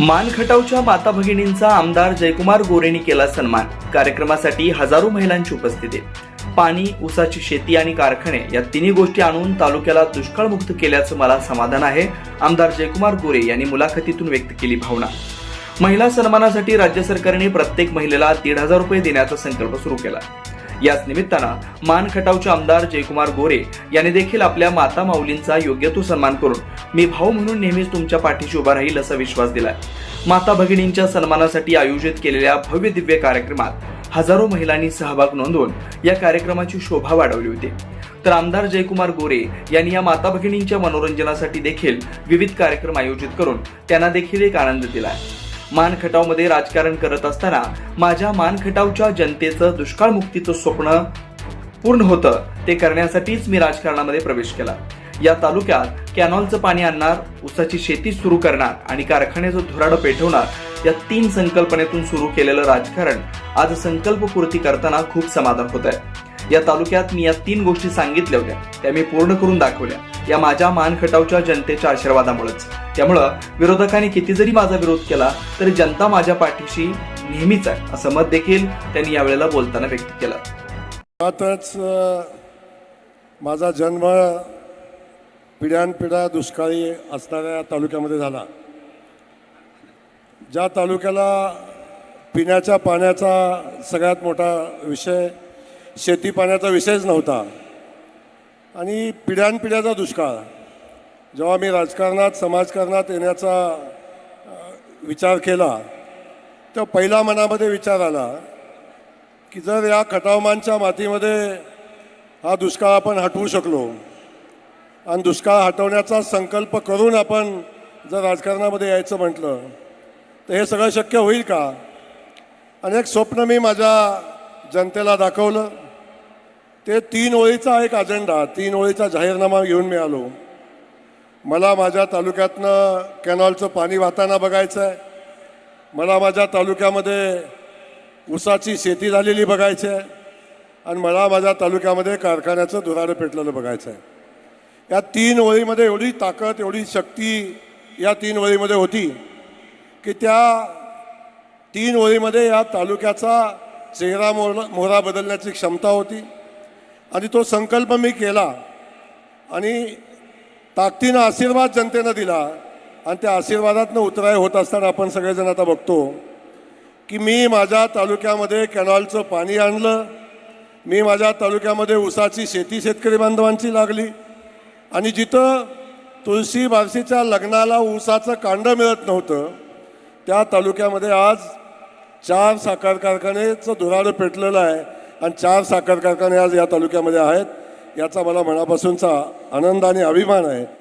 मानखटावच्या माता भगिनींचा आमदार जयकुमार गोरेनी केला सन्मान. कार्यक्रमासाठी हजारो महिलांची उपस्थिती. पाणी ऊसाची शेती आणि कारखाने या तिन्ही गोष्टी आणून तालुक्याला दुष्काळमुक्त केल्याचं मला समाधान आहे आमदार जयकुमार गोरे यांनी मुलाखतीतून व्यक्त केली भावना. महिला सन्मानासाठी राज्य सरकारने प्रत्येक महिलेला दीड हजार रुपये देण्याचा संकल्प सुरू केला. याच निमित्तानं मान खटावचे आमदार जयकुमार गोरे यांनी देखील आपल्या माता माऊलींचा योग्य तो सन्मान करून मी भाऊ म्हणून नेहमीच तुमच्या पाठीशी उभा राहील असा विश्वास दिलाय. माता भगिनींच्या सन्मानासाठी आयोजित केलेल्या भव्य दिव्य कार्यक्रमात हजारो महिलांनी सहभाग नोंदवून या कार्यक्रमाची शोभा वाढवली होती. तर आमदार जयकुमार गोरे यांनी या माता भगिनींच्या मनोरंजनासाठी देखील विविध कार्यक्रम आयोजित करून त्यांना देखील एक आनंद दिला मानखटावमध्ये राजकारण करत असताना माझ्या मानखटावच्या जनतेचं दुष्काळमुक्तीचं स्वप्न पूर्ण होतं ते करण्यासाठीच मी राजकारणामध्ये प्रवेश केला. या तालुक्यात कॅनॉलचं पाणी आणणार ऊसाची शेती सुरू करणार आणि कारखान्याचं धुराडं पेटवणार या तीन संकल्पनेतून सुरू केलेलं राजकारण आज संकल्पपूर्ती करताना खूप समाधान होत आहे या तालुक्यात मी या तीन गोष्टी सांगितल्या होत्या. त्या मी पूर्ण करून दाखवल्या. या माझ्या मानखटावच्या जनतेच्या आशीर्वादामुळेच. त्यामुळं विरोधकांनी किती जरी माझा विरोध केला तरी जनता माझ्या पाठीशी नेहमीच आहे असं मत देखील त्यांनी यावेळेला बोलताना व्यक्त केलं. मुळातच माझा जन्म पिढ्यानपिढ्या दुष्काळी असणाऱ्या तालुक्यामध्ये झाला. ज्या तालुक्याला पिण्याच्या पाण्याचा सगळ्यात मोठा विषय शेती पाण्याचा विषयच नव्हता. आणि पिढ्यानपिढ्याचा दुष्काळ. जेव्हा मी राजकारणात समाजकारणात येण्याचा विचार केला तर पहिला मनामध्ये विचार आला की जर या खटावमानच्या मातीमध्ये हा दुष्काळ आपण हटवू शकलो आणि दुष्काळ हटवण्याचा संकल्प करून आपण जर राजकारणामध्ये यायचं म्हटलं तर हे सगळं शक्य होईल का? अनेक स्वप्न मी माझ्या जनतेला दाखवलं. ते तीन ओळीचा एक अजेंडा तीन ओळीचा जाहीरनामा घेऊन मी आलो. मला माझ्या तालुक्यातनं कॅनॉलचं पाणी वाहताना बघायचं आहे मला माझ्या तालुक्यामध्ये ऊसाची शेती झालेली बघायची आहे आणि मला माझ्या तालुक्यामध्ये कारखान्याचं धुराडं पेटलेलं बघायचं आहे या तीन ओळीमध्ये एवढी ताकद एवढी शक्ती या तीन ओळीमध्ये होती की त्या तीन ओळीमध्ये या तालुक्याचा चेहरा मोहरा मोहरा बदलण्याची क्षमता होती. आणि तो संकल्प मी केला. आणि ताकदीनं आशीर्वाद जनतेनं दिला. आणि त्या आशीर्वादातनं उतराय होत असताना आपण सगळेजण आता बघतो की मी माझ्या तालुक्यामध्ये कॅनॉलचं पाणी आणलं. मी माझ्या तालुक्यामध्ये ऊसाची शेती शेतकरी बांधवांची लागली. आणि जिथं तुळशी बारशीच्या लग्नाला ऊसाचं कांड मिळत नव्हतं त्या तालुक्यामध्ये आज चार साखर कारखानेचं धुराडं पेटलेलं आहे. आणि चार साखर कारखाने आज या तालुक्यामध्ये आहेत. याचा मला मनापासूनचा आनंद आणि अभिमान आहे.